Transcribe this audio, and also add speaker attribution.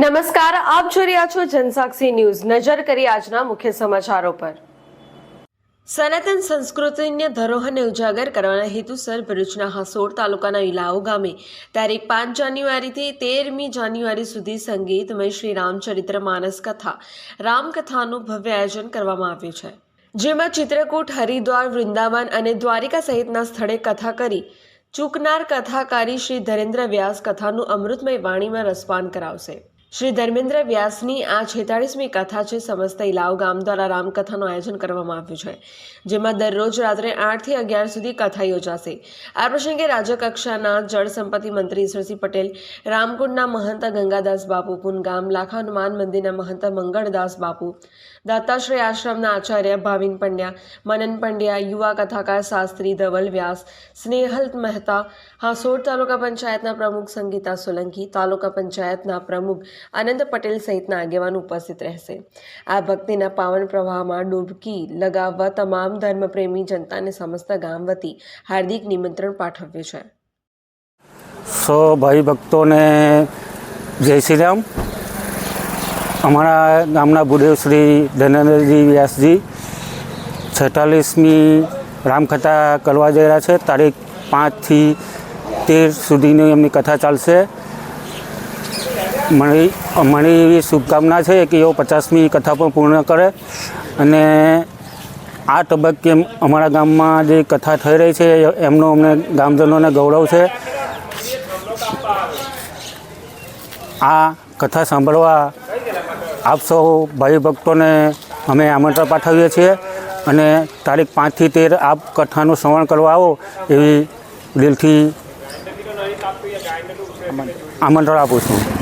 Speaker 1: નમસ્કાર, આપ જોઈ રહ્યા છો જનસાક્ષી ન્યૂઝ. નજર કરી આજના મુખ્ય સમાચારો પર. સનાતન સંસ્કૃતિને ધરોહરને ઉજાગર કરવાના હેતુસર ભરૂચના હાસોડ તાલુકાના ઇલાઓ ગામે તારીખ પાંચ જાન્યુઆરીથી તેરમી જાન્યુઆરી સુધી સંગીતમય શ્રી રામચરિત્ર માનસ કથા, રામકથાનું ભવ્ય આયોજન કરવામાં આવ્યું છે. જેમાં ચિત્રકૂટ, હરિદ્વાર, વૃંદાવન અને દ્વારિકા સહિતના સ્થળે કથા કરી ચૂકનાર કથાકારી શ્રી ધરેન્દ્ર વ્યાસ કથાનું અમૃતમય વાણીમાં રસપાન કરાવશે. શ્રી ધર્મેન્દ્ર વ્યાસની આ છેતાળીસમી કથા છે સમસ્ત ઇલાવ ગામ દ્વારા રામકથાનું આયોજન કરવામાં આવ્યું છે, જેમાં દરરોજ રાત્રે આઠથી અગિયાર સુધી કથા યોજાશે. આ પ્રસંગે રાજ્યકક્ષાના જળ સંપત્તિ મંત્રી ઈશ્વરસિંહ પટેલ, રામકુંડના મહંત ગંગાદાસ બાપુ, પુનગામ લાખા હનુમાન મંદિરના મહંત મંગળદાસ બાપુ, દત્તાશ્રય આશ્રમના આચાર્ય ભાવિન પંડ્યા, મનન પંડ્યા, યુવા કથાકાર શાસ્ત્રી ધવલ વ્યાસ સ્નેહલ મહેતા હાસોડ તાલુકા પંચાયતના પ્રમુખ સંગીતા સોલંકી, તાલુકા પંચાયતના પ્રમુખ આનંદ પટેલ સહિતના આગેવાન ઉપસ્થિત રહેશે. આ ભક્તિના પાવન પ્રવાહમાં ડૂબકી લગાવવા તમામ ધર્મપ્રેમી જનતાને સમસ્ત ગામ વતી હાર્દિક નિમંત્રણ પાઠવ્યું છે.
Speaker 2: સો ભાઈ ભક્તોને જય શ્રી રામ. અમારા ગામના ભૂદેવ શ્રી ધનેન્દ્રજી વ્યાસજી છેતાલીસમી રામકથા કરવા જઈ રહ્યા છે. તારીખ પાંચથી તેર સુધીની એમની કથા ચાલશે. મારી મારી એવી શુભકામના છે કે એઓ પચાસમી કથા પણ પૂર્ણ કરે. અને આ તબક્કે અમારા ગામમાં જે કથા થઈ રહી છે, એમનો અમને ગામજનોને ગૌરવ છે. આ કથા સાંભળવા આપ સૌ ભાઈ ભક્તોને અમે આમંત્રણ પાઠવીએ છીએ અને તારીખ પાંચથી તેર આપ કથાનું શ્રવણ કરવા આવો એવી દિલથી આમંત્રણ આપું છું.